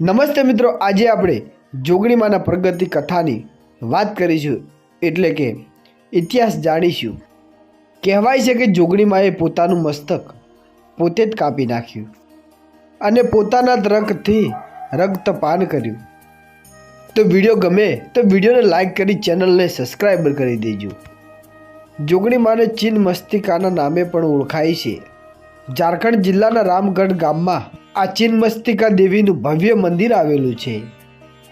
નમસ્તે મિત્રો, આજે આપણે જોગણીમાંના પ્રગતિ કથાની વાત કરીશું. એટલે કે ઇતિહાસ જાણીશું. કહેવાય છે કે જોગણીમાએ પોતાનું મસ્તક પોતે જ કાપી નાખ્યું અને પોતાના જ રક્તથી રક્તપાન કર્યું. તો વીડિયો ગમે તો વિડીયોને લાઈક કરી ચેનલને સબસ્ક્રાઈબર કરી દેજો. જોગણીમાને ચીન મસ્તિકાના નામે પણ ઓળખાય છે. ઝારખંડ જિલ્લાના રામગઢ ગામમાં આ ચિન્મસ્તિકા દેવીનું ભવ્ય મંદિર આવેલું છે.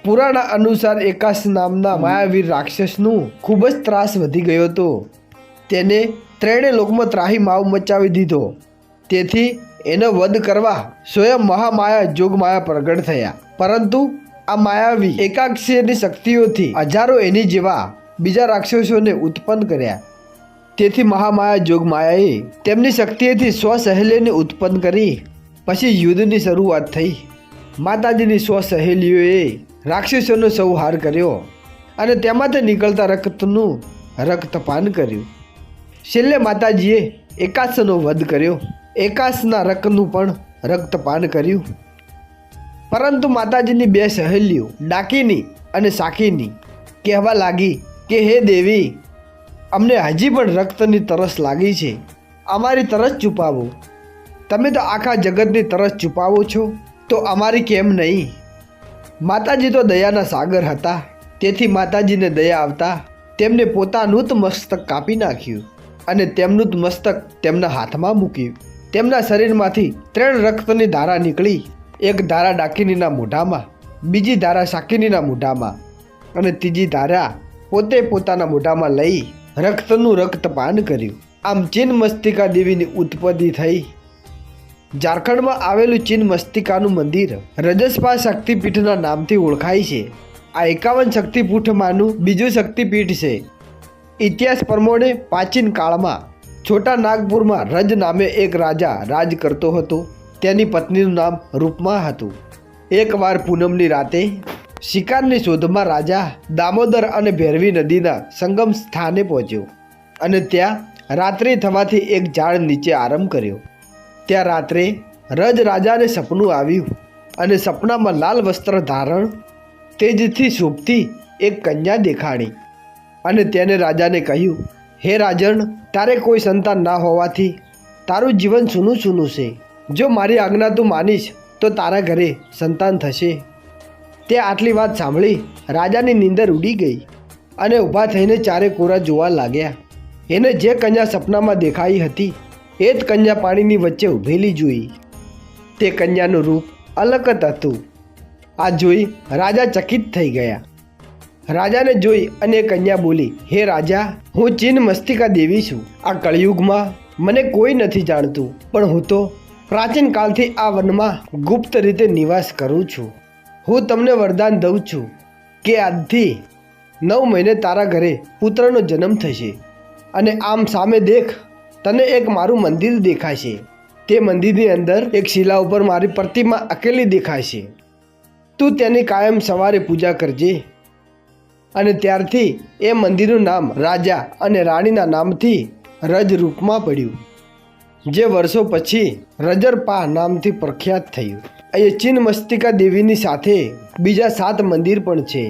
પુરાણા અનુસાર એકાશ નામના માયાવીર રાક્ષસનું ખૂબ જ ત્રાસ વધી ગયો હતો. તેને ત્રણે લોકમાં ત્રાહી માવ મચાવી દીધો. તેથી એનો વધ કરવા સ્વયં મહામાયા જોગમાયા પ્રગટ થયા. પરંતુ આ માયાવી એકાક્ષીની શક્તિઓથી હજારો એની જેવા બીજા રાક્ષસોને ઉત્પન્ન કર્યા. તેથી મહામાયા જોગમાયાએ તેમની શક્તિએથી સ્વ સહેલીને ઉત્પન્ન કરી, પછી યુદ્ધની શરૂઆત થઈ. માતાજીની સ્વ સહેલીઓએ રાક્ષસોનો સંહાર કર્યો અને તેમાંથી નીકળતા રક્તનું રક્તપાન કર્યું. છેલ્લે માતાજીએ એકાસનો વધ કર્યો. એકાસના રક્તનું પણ રક્તપાન કર્યું. પરંતુ માતાજીની બે સહેલીઓ ડાકીની અને સાકીની કહેવા લાગી કે, હે દેવી અમને હજી પણ રક્તની તરસ લાગી છે. અમારી તરસ છુપાવો. તમે તો આખા જગતની તરસ છુપાવો છો, તો અમારી કેમ નહીં? માતાજી તો દયાના સાગર હતા, તેથી માતાજીને દયા આવતા તેમને પોતાનું જ મસ્તક કાપી નાખ્યું અને તેમનું જ મસ્તક તેમના હાથમાં મૂક્યું. તેમના શરીરમાંથી ત્રણ રક્તની ધારા નીકળી, એક ધારા ડાકીનીના મોઢામાં, બીજી ધારા શાકિનીના મોઢામાં અને ત્રીજી ધારા પોતે પોતાના મોઢામાં લઈ રક્તનું રક્તપાન કર્યું. આમ ચીન મસ્તિકા દેવીની ઉત્પત્તિ થઈ. ઝારખંડમાં આવેલું ચીન મસ્તિકાનું મંદિર રજસ્પા શક્તિપીઠના નામથી ઓળખાય છે. આ એકાવન શક્તિપીઠમાંનું બીજું શક્તિપીઠ છે. ઇતિહાસ પ્રમાણે પ્રાચીન કાળમાં છોટા નાગપુરમાં રજ નામે એક રાજા રાજ કરતો હતો. તેની પત્નીનું નામ રૂપમા હતું. એકવાર પૂનમની રાતે શિકારની શોધમાં રાજા દામોદર અને ભેરવી નદીના સંગમ સ્થાને પહોંચ્યો અને ત્યાં રાત્રે થવાથી એક ઝાડ નીચે આરામ કર્યો. ત્યાં રાત્રે રજ રાજાને સપનું આવ્યું અને સપનામાં લાલ વસ્ત્ર ધારણ, તેજથી શોભતી એક કન્યા દેખાણી અને તેને રાજાને કહ્યું, હે રાજણ તારે કોઈ સંતાન ના હોવાથી તારું જીવન સૂનું સૂનું છે. જો મારી આજ્ઞા તું માનીશ, તો તારા ઘરે સંતાન થશે. તે આટલી વાત સાંભળી રાજાની નીંદર ઉડી ગઈ અને ઊભા થઈને ચારે કોરા જોવા લાગ્યા. એને જે કન્યા સપનામાં દેખાઈ હતી, એ જ કન્યા પાણીની વચ્ચે ઊભેલી જોઈ. તે કન્યાનું રૂપ અલગ જ હતું. આ જોઈ રાજા ચકિત થઈ ગયા. રાજાને જોઈ અને કન્યા બોલી, હે રાજા, હું ચીન મસ્તિકા દેવી છું. આ કળિયુગમાં મને કોઈ નથી જાણતું, પણ હું તો પ્રાચીન કાળથી આ વનમાં ગુપ્ત રીતે નિવાસ કરું છું. હું તમને વરદાન દઉં છું કે આજથી નવ મહિને તારા ઘરે પુત્રનો જન્મ થશે. અને આમ સામે દેખ, તને એક મારું મંદિર દેખાશે. તે મંદિરની અંદર એક શિલા ઉપર મારી પ્રતિમા અકેલી દેખાશે. તું તેની કાયમ સવારે પૂજા કરજે. અને ત્યારથી એ મંદિરનું નામ રાજા અને રાણીના નામથી રજ રૂપમાં પડ્યું. જે વર્ષો પછી રજરપા નામથી પ્રખ્યાત થયું. અહીં ચીન મસ્તિકા દેવીની સાથે બીજા સાત મંદિર પણ છે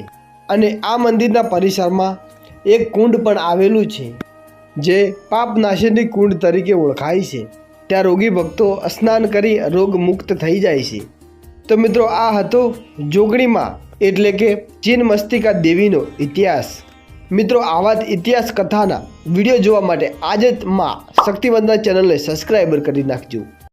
અને આ મંદિરના પરિસરમાં એક કુંડ પણ આવેલું છે, જે પાપનાશીની કુંડ તરીકે ઓળખાય છે. ત્યાં રોગી ભક્તો સ્નાન કરી રોગ મુક્ત થઈ જાય છે. તો મિત્રો આ હતો જોગણીમાં એટલે કે ચીન મસ્તિકા દેવીનો ઇતિહાસ. મિત્રો, આવા જ ઇતિહાસ કથાના વીડિયો જોવા માટે આજે જ માં શક્તિવંદના ચેનલને સબસ્ક્રાઈબર કરી નાખજો.